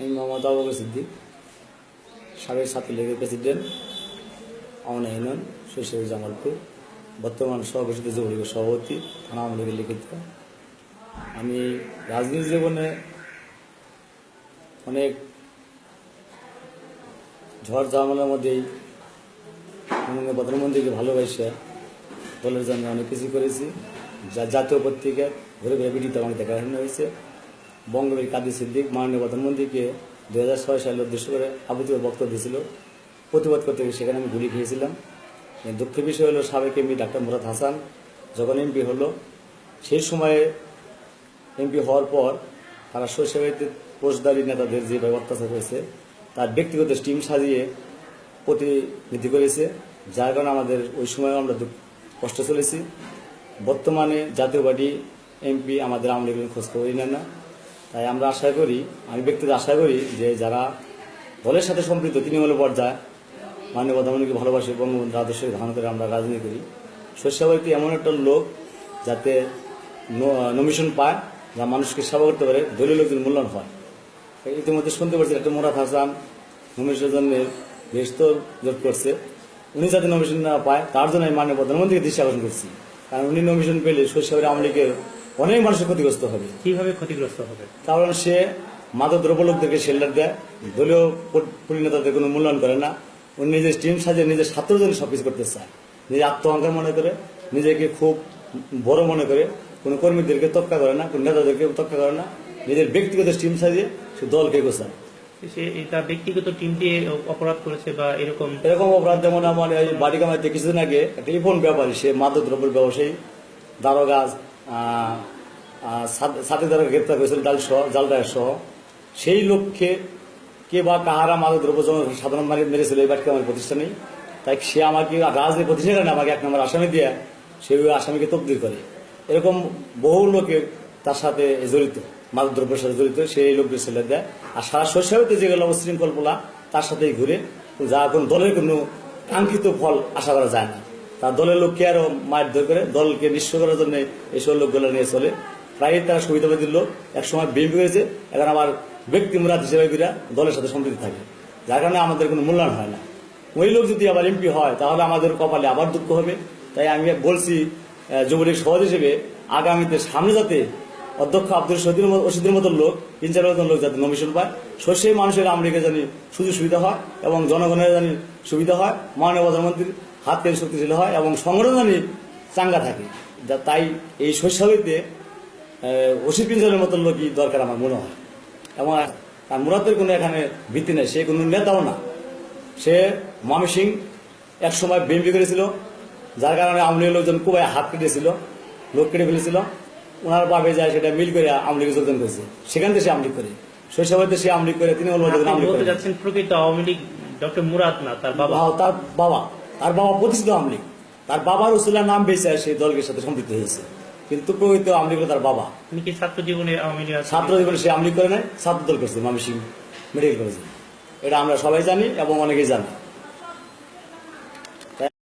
আমি মোহাম্মদ আবু সিদ্দিক, সাবেক ছাত্রলীগের প্রেসিডেন্ট আমনা ইউনিয়ন শৈশব জামালপুর, বর্তমান সহঘোষিত যুবলীগের সভাপতি, থানা আওয়ামী লীগের লিখিত। আমি রাজনীতি জীবনে অনেক ঝড় ঝামেলার মধ্যেই মাননীয় প্রধানমন্ত্রীকে ভালোবাসে। দলের জন্য অনেক কিছু করেছি। যা জাতীয় পত্রিকা ঘুরে ঘুরে বিডিত আমাকে দেখানো হয়েছে। বঙ্গবীর কাদি সিদ্দিক, মাননীয় প্রধানমন্ত্রীকে দু হাজার ছয় সালে উদ্দেশ্য করে আবুতীয় বক্তব্য দিয়েছিল। প্রতিবাদ করতে গিয়ে সেখানে আমি গুলি খেয়েছিলাম। এর দুঃখ বিষয় হলো, সাবেক এমপি ডাক্তার মুরাদ হাসান যখন এমপি হলো, সেই সময়ে এমপি হওয়ার পর তারা শৈশবাড়িতে পোস্টদারি নেতাদের যেভাবে অত্যাচার করেছে, তার ব্যক্তিগত টিম সাজিয়ে প্রতিনিধি করেছে, যার কারণে আমাদের ওই সময় আমরা কষ্ট চলেছি। বর্তমানে জাতীয় পার্টি এমপি আমাদের আওয়ামী লীগের খোঁজ খবরই নেন না। তাই আমরা আশা করি, আমি ব্যক্তিগত আশা করি যে যারা দলের সাথে সম্পৃক্ত তৃণমূল পর্যায়ে মাননীয় প্রধানমন্ত্রীকে ভালোবাসে বঙ্গবন্ধু আদর্শ ধারণ করে আমরা রাজনীতি করি। শস্যবাড়িতে এমন একটা লোক যাতে নমিশন পায়, যা মানুষকে সেবা করতে পারে, দলীয় লোকদের মূল্যায়ন হয়। ইতিমধ্যে শুনতে পারছি একটা মোরাদ হাসান নমিশনের জন্য বেশ তো করছে। উনি যাতে নমিশন না পায়, তার জন্য আমি মাননীয় প্রধানমন্ত্রীকে দৃষ্টি আকর্ষণ করছি। কারণ উনি নমিশন পেলে শৈশবের আওয়ামী লীগের অনেক মানুষের ক্ষতিগ্রস্ত হবে। কীভাবে ক্ষতিগ্রস্ত হবে? কারণ সে মাদক দ্রব্য লোকদেরকে শেল্টার দেয় দলীয় পরিণতাদের কোনো মূল্যায়ন করে না। উনি নিজের টিম সাজিয়ে নিজের ছাত্র জন্য সব কিছু করতে চায়। নিজে আত্ম অহংকার মনে করে নিজেকে খুব বড় মনে করে কোনো কর্মীদেরকে তক্কা করে না কোনো নেতাদেরকে তক্কা করে না। নিজের ব্যক্তিগত টিম সাজিয়ে সে দলকে গোছায়। সে এটা ব্যক্তিগত টিম দিয়ে অপরাধ করেছে বা এরকম এরকম অপরাধ যেমন আমার বাড়ি কামাইতে কিছুদিন আগে একটা ইফোন ব্যাপারী সে মাদক দ্রব্যের ব্যবসায়ী দারোগাজ সাথে দ্বারা গ্রেপ্তার করেছিল ডাল সহ জালদার সহ। সেই লক্ষ্যে কে বা কাহারা মাদক দ্রব্য সাধারণ মারি মেরেছিল এই বাড়িতে আমার প্রতিষ্ঠানে তাই সে আমাকে রাজনীতি প্রতিষ্ঠানে না, আমাকে এক নম্বর আসামি দিয়ে, সে ওই আসামিকে তবদির করে। এরকম বহু লোকে তার সাথে জড়িত, মাদক দ্রব্যের সাথে জড়িত সেই লোকদের ছেলে দেয়। আর সারা শৈশবেতে যেগুলো উশৃঙ্খল পোলা, তার সাথেই ঘুরে, যা কোন দলের কোনো কাঙ্ক্ষিত ফল আশা করা যায় না। তার দলের লোককে আরও মারধর করে দলকে নিঃস্ব করার জন্য এইসব লোকগুলো নিয়ে চলে। প্রায় তারা সুবিধাবাদী লোক, একসময় বিএনপি করেছে এখন আবার ব্যক্তি মুরাদ হিসেবে দলের সাথে সম্পৃক্ত থাকে। যার কারণে আমাদের কোনো মূল্যায়ন হয় না। ওই লোক যদি আবার এমপি হয়, তাহলে আমাদের কপালে আবার দুঃখ হবে। তাই আমি বলছি যুবলীগ সভাপতি হিসেবে আগামীতে সামনে যাতে অধ্যক্ষ আব্দুল শহীদের ওষুধের মতো লোক, তিন চার মতন লোক যাতে নমিশন পায় সে মানুষের আমলিকে জানি সুযোগ সুবিধা হয় এবং জনগণের জানি সুবিধা হয়। মাননীয় প্রধানমন্ত্রীর হাত তেল শক্তিশালী হয় এবং জানি চাঙ্গা থাকে। যা- তাই এই শৈশবেতে ওষুধ পিঞ্জলের মতো লোকই দরকার আমার মনে হয়। এবং তার মুরাদের কোনো এখানে ভিত্তি নেই সে কোনো নেতাও না। সে মামি সিং এক সময় বিএমপি করেছিল যার কারণে আওয়ামী লোকজন খুবই হাত কেটেছিল লোক কেটে ফেলেছিল। ওনার পাবে যায় সেটা মিল করে আওয়ামী লীগে যোগদান করেছে। সেখান থেকে সে আওয়ামী করে। শৈশবে সে আওয়ামী করে তিনি আওয়ামী বলতে যাচ্ছেন প্রকৃত আওয়ামী লীগ ডক্টর মুরাদ না তার বাবা? বাবা- তার বাবা। তার বাবা প্রতিষ্ঠিত আওয়ামী লীগ। তার বাবার উসুলার নাম বেঁচে সেই দলকে সাথে সম্পৃক্ত হয়েছে। কিন্তু প্রকৃত আওয়ামী লীগ তার বাবা। ছাত্র জীবনে? ছাত্র সে আওয়ামী লীগ করে নেয় ছাত্র দল করছে মামি সিং মেডিকেল কলেজে। এটা আমরা সবাই জানি এবং অনেকেই জানি।